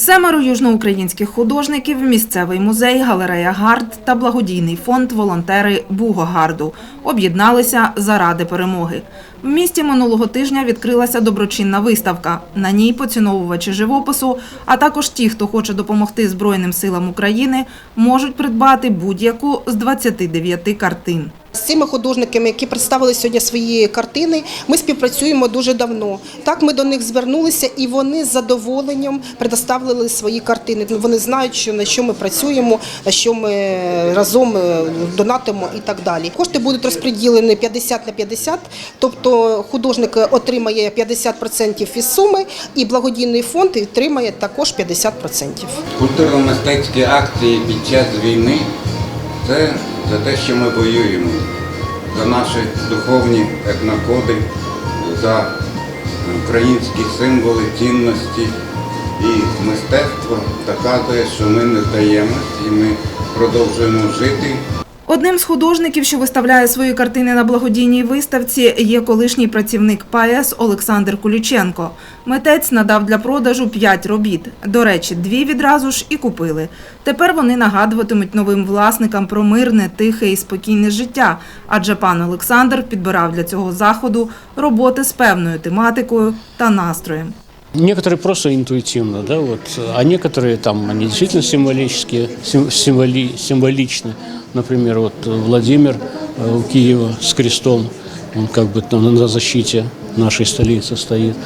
Семеро южноукраїнських художників, місцевий музей, галерея Гард та благодійний фонд волонтери Бугогарду об'єдналися заради перемоги. В місті минулого тижня відкрилася доброчинна виставка. На ній поціновувачі живопису, а також ті, хто хоче допомогти Збройним силам України, можуть придбати будь-яку з 29 картин. З цими художниками, які представили сьогодні свої картини, ми співпрацюємо дуже давно. Так ми до них звернулися, і вони з задоволенням предоставили свої картини. Вони знають, що на що ми працюємо, на що ми разом е, донатимо і так далі. Кошти будуть розподілені 50 на 50, тобто художник отримає 50% із суми, і благодійний фонд отримає також 50%. Культурно-мистецькі акції під час війни це за те, що ми воюємо, за наші духовні етнокоди, за українські символи, цінності. І мистецтво доказує, що ми не здаємось і ми продовжуємо жити. Одним з художників, що виставляє свої картини на благодійній виставці, є колишній працівник ПАЕС Олександр Куліченко. Митець надав для продажу п'ять робіт. До речі, дві відразу ж і купили. Тепер вони нагадуватимуть новим власникам про мирне, тихе і спокійне життя, адже пан Олександр підбирав для цього заходу роботи з певною тематикою та настроєм. Некоторые просто интуитивно, да, вот, а некоторые там, они действительно символические, сим- символи, символичны. Например, вот Владимир э, у Киева с крестом, он как бы там на защите нашей столицы стоит.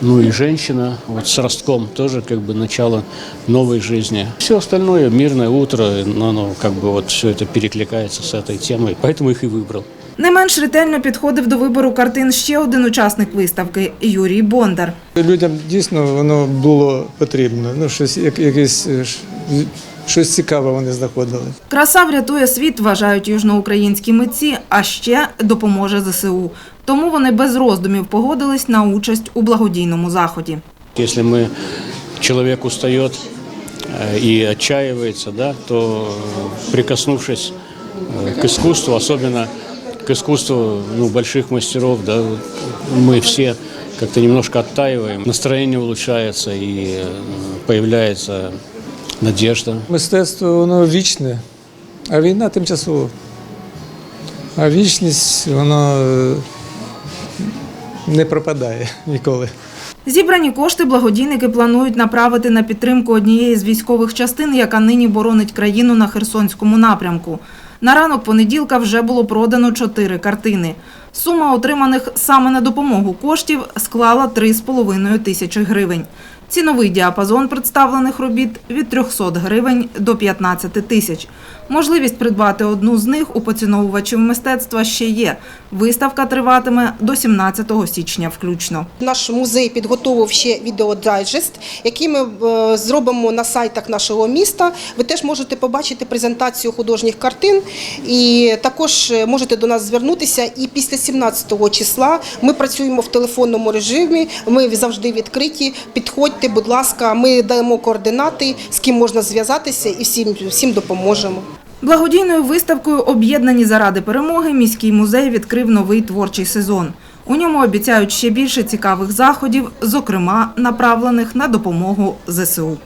Ну и женщина вот с ростком тоже как бы начало новой жизни. Все остальное, мирное утро, но оно как бы вот все это перекликается с этой темой, поэтому их и выбрал. Не менш ретельно підходив до вибору картин ще один учасник виставки Юрій Бондар. Людям дійсно воно було потрібно. Ну, щось, як, якесь, е, ш- щось цікаве вони знаходили. Краса врятує світ, вважають южноукраїнські митці, а ще допоможе ЗСУ. Тому вони без роздумів погодились на участь у благодійному заході. Если мы, человек устает э, и отчаивается, да, то э, прикоснувшись э, к искусству, особенно к искусству ну, больших мастеров, да, мы все как-то немножко оттаиваем, настроение улучшается и э, появляется надежда. Мистецтво воно вічне, а війна тимчасова. А вічність вона е, не пропадає ніколи. Зібрані кошти благодійники планують направити на підтримку однієї з військових частин, яка нині боронить країну на Херсонському напрямку. На ранок понеділка вже було продано чотири картини. Сума отриманих саме на допомогу коштів склала 3,5 тисячі гривень. Ціновий діапазон представлених робіт від 300 гривень до 15 тисяч. Можливість придбати одну з них у поціновувачів мистецтва ще є. Виставка триватиме до 17 січня включно. Наш музей підготовив ще відеодайджест, який ми е, зробимо на сайтах нашого міста. Ви теж можете побачити презентацію художніх картин, і також е, можете до нас звернутися. І після 17 числа ми працюємо в телефонному режимі. Ми завжди відкриті. Підходьте, будь ласка, ми даємо координати, з ким можна зв'язатися, і всім, всім допоможемо. Благодійною виставкою «Об'єднані заради перемоги» міський музей відкрив новий творчий сезон. У ньому обіцяють ще більше цікавих заходів, зокрема направлених на допомогу ЗСУ.